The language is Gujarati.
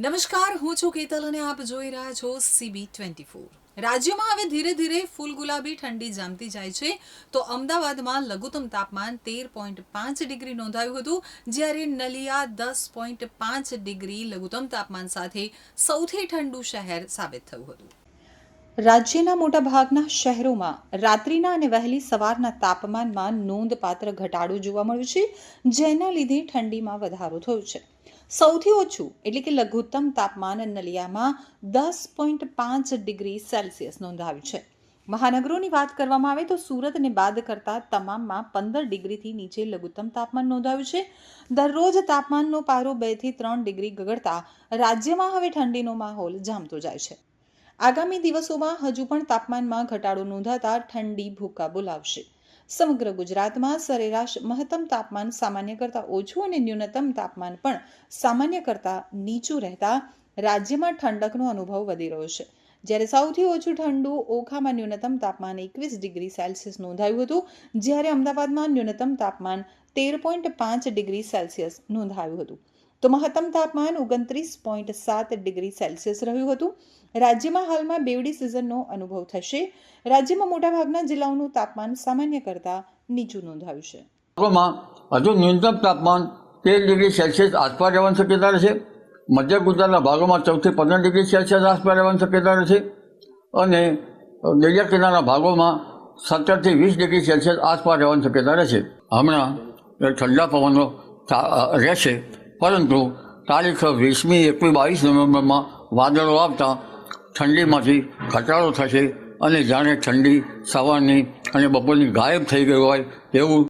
નમસ્કાર, હું છું કેતલ અને આપ જોઈ રહ્યા છો સીબી ટ્વેન્ટી ફોર રાજ્યમાં હવે ધીરે ધીરે ફૂલ ગુલાબી ઠંડી જામતી જાય છે. તો અમદાવાદમાં લઘુત્તમ તાપમાન તેર પોઈન્ટ પાંચ ડિગ્રી નોંધાયું હતું, જ્યારે નલિયા દસ પોઈન્ટ પાંચ ડિગ્રી લઘુત્તમ તાપમાન સાથે સૌથી ઠંડુ શહેર સાબિત થયું હતું. રાજ્યના મોટા ભાગના શહેરોમાં રાત્રિના અને વહેલી સવારના તાપમાનમાં નોંધપાત્ર ઘટાડો જોવા મળ્યો છે, જેના લીધે ઠંડીમાં વધારો થયો છે. સૌથી ઓછું, એટલે કે લઘુત્તમ તાપમાન નલિયામાં દસ પોઈન્ટ પાંચ ડિગ્રી સેલ્સિયસ નોંધાવ્યું છે. મહાનગરોની વાત કરવામાં આવે તો સુરતને બાદ કરતા તમામમાં પંદર ડિગ્રીથી નીચે લઘુત્તમ તાપમાન નોંધાયું છે. દરરોજ તાપમાનનો પારો બેથી ત્રણ ડિગ્રી ગગડતા રાજ્યમાં હવે ઠંડીનો માહોલ જામતો જાય છે. આગામી દિવસોમાં હજુ પણ તાપમાનમાં ઘટાડો નોંધાતા ઠંડી, ભૂકા બોલાવશે. સમગ્ર ગુજરાતમાં સરેરાશ મહત્તમ તાપમાન સામાન્ય કરતાં ઓછું અને ન્યૂનતમ તાપમાન પણ સામાન્ય કરતાં નીચું રહેતા રાજ્યમાં ઠંડકનો અનુભવ વધી રહ્યો છે. જ્યારે સૌથી ઓછું ઠંડુ ઓખામાં ન્યૂનતમ તાપમાન એકવીસ ડિગ્રી સેલ્સિયસ નોંધાયું હતું, જ્યારે અમદાવાદમાં ન્યૂનતમ તાપમાન તેર પોઈન્ટ પાંચ ડિગ્રી સેલ્સિયસ નોંધાયું હતું. તો મહત્તમ તાપમાન ઓગણત્રીસ પોઈન્ટ સાત ડિગ્રી સેલ્સિયસ રહ્યું હતું. રાજ્યમાં હાલમાં બેવડી સિઝનનો અનુભવ થશે. રાજ્યમાં મોટાભાગના જિલ્લાઓનું તાપમાન સામાન્ય કરતાં નીચું નોંધાયું છે. હજુ ન્યૂનતમ તાપમાન તેર ડિગ્રી સેલ્સિયસ આસપાસ રહેવાની શક્યતા રહેશે. મધ્ય ગુજરાતના ભાગોમાં ચૌદથી પંદર ડિગ્રી સેલ્સિયસ આસપાસ રહેવાની શક્યતા રહેશે. અને દરિયા કિનારાના ભાગોમાં સત્તરથી વીસ ડિગ્રી સેલ્સિયસ આસપાસ રહેવાની શક્યતા રહેશે. હમણાં ઠંડા પવનો રહેશે. પરંતુ તારીખ વીસમી એકવીસ બાવીસ નવેમ્બરમાં વાદળો આવતા ઠંડીમાંથી ઘટાડો થશે અને જાણે ઠંડી, સવારની અને બપોરની ગાયબ થઈ ગઈ હોય એવું